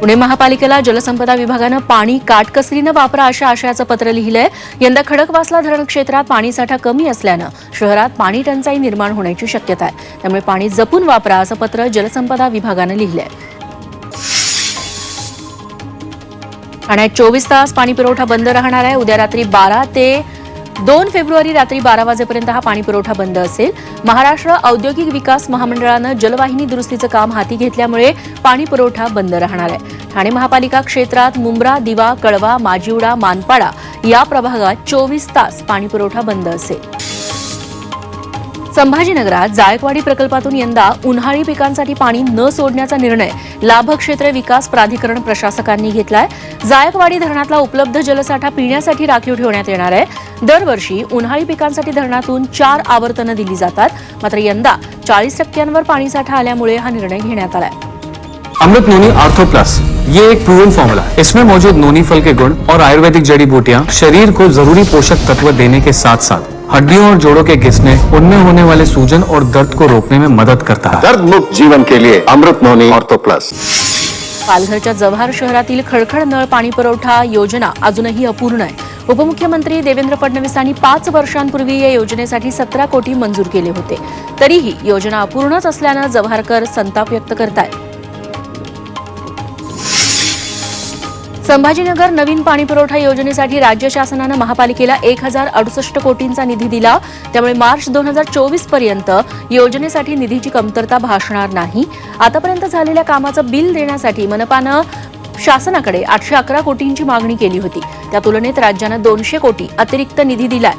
पुणे महापालिकेला जलसंपदा विभागानं पाणी काटकसरीनं वापरा अशा आशयाचं पत्र लिहिलंय. यंदा खडकवासला धरण क्षेत्रात पाणीसाठा कमी असल्यानं शहरात पाणी टंचाई निर्माण होण्याची शक्यता आहे. त्यामुळे पाणी जपून वापरा असं पत्र जलसंपदा विभागानं लिहिलंय. ठाण्यात चोवीस तास पाणी पुरवठा बंद राहणार आहे. उद्या रात्री बारा ते दोन फेब्रुवारी रात्री बारा वाजेपर्यंत हा पाणी पुरवठा बंद असेल. महाराष्ट्र औद्योगिक विकास महामंडळानं जलवाहिनी दुरुस्तीचं काम हाती घेतल्यामुळे पाणी पुरवठा बंद राहणार आहे. ठाणे महापालिका क्षेत्रात मुंब्रा दिवा कळवा माजिवडा मानपाडा या प्रभागात चोवीस तास पाणी पुरवठा बंद असेल. संभाजीनगरात जायकवाडी प्रकल्पातून यंदा उन्हाळी पिकांसाठी पाणी न सोडण्याचा निर्णय लाभक्षेत्र विकास प्राधिकरण प्रशासकांनी घेतलाय. जायकवाडी धरणातला उपलब्ध जलसाठा पिण्यासाठी राखीव ठेवण्यात येणार आहे. दरवर्षी उन्हाळी पिकांसाठी धरणातून चार आवर्तनं दिली जातात. मात्र यंदा चाळीस टक्क्यांवर पाणीसाठा आल्यामुळे हा निर्णय घेण्यात आलाय. अमृत नोनी आर्थो प्लस ये एक प्रूवन फॉर्मूला है. इसमें मौजूद नोनी फल के गुण और आयुर्वेदिक जड़ी बूटियाँ शरीर को जरूरी पोषक तत्व देने के साथ साथ हड्डियों और जोड़ों के घिसने उनमें होने वाले सूजन और दर्द को रोकने में मदद करता है। दर्द मुक्त जीवन के लिए अमृत नोनी ऑर्थो प्लस। पालघरच्या जव्हार शहरातील खडखड नळ पाणी पुरवठा योजना अजूनही अपूर्ण आहे. उपमुख्यमंत्री देवेंद्र फडणवीसांनी पाच वर्षांपूर्वी या योजनेसाठी सतरा कोटी मंजूर केले होते. तरीही योजना अपूर्णच असल्यानं जव्हारकर संताप व्यक्त करतायत. संभाजीनगर नवीन पाणी पुरवठा योजनेसाठी राज्य शासनानं महापालिकेला एक हजार अडुसष्ट कोटींचा निधी दिला. त्यामुळे मार्च दोन हजार चोवीसपर्यंत योजनेसाठी निधीची कमतरता भासणार नाही. आतापर्यंत झालेल्या कामाचं बिल देण्यासाठी मनपानं शासनाकडे आठशे अकरा कोटींची मागणी केली होती. त्या तुलनेत राज्यानं दोनशे कोटी अतिरिक्त निधी दिलाय.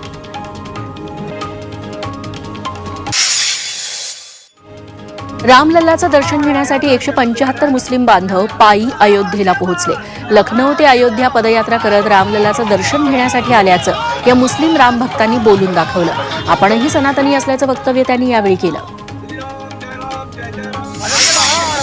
रामलल्लाचं दर्शन घेण्यासाठी एकशे पंच्याहत्तर मुस्लिम बांधव पायी अयोध्येला पोहोचले. लखनौ ते अयोध्या पदयात्रा करत रामलल्लाचं दर्शन घेण्यासाठी आल्याचं या मुस्लिम राम भक्तांनी बोलून दाखवलं. आपणही सनातनी असल्याचं वक्तव्य त्यांनी यावेळी केलं.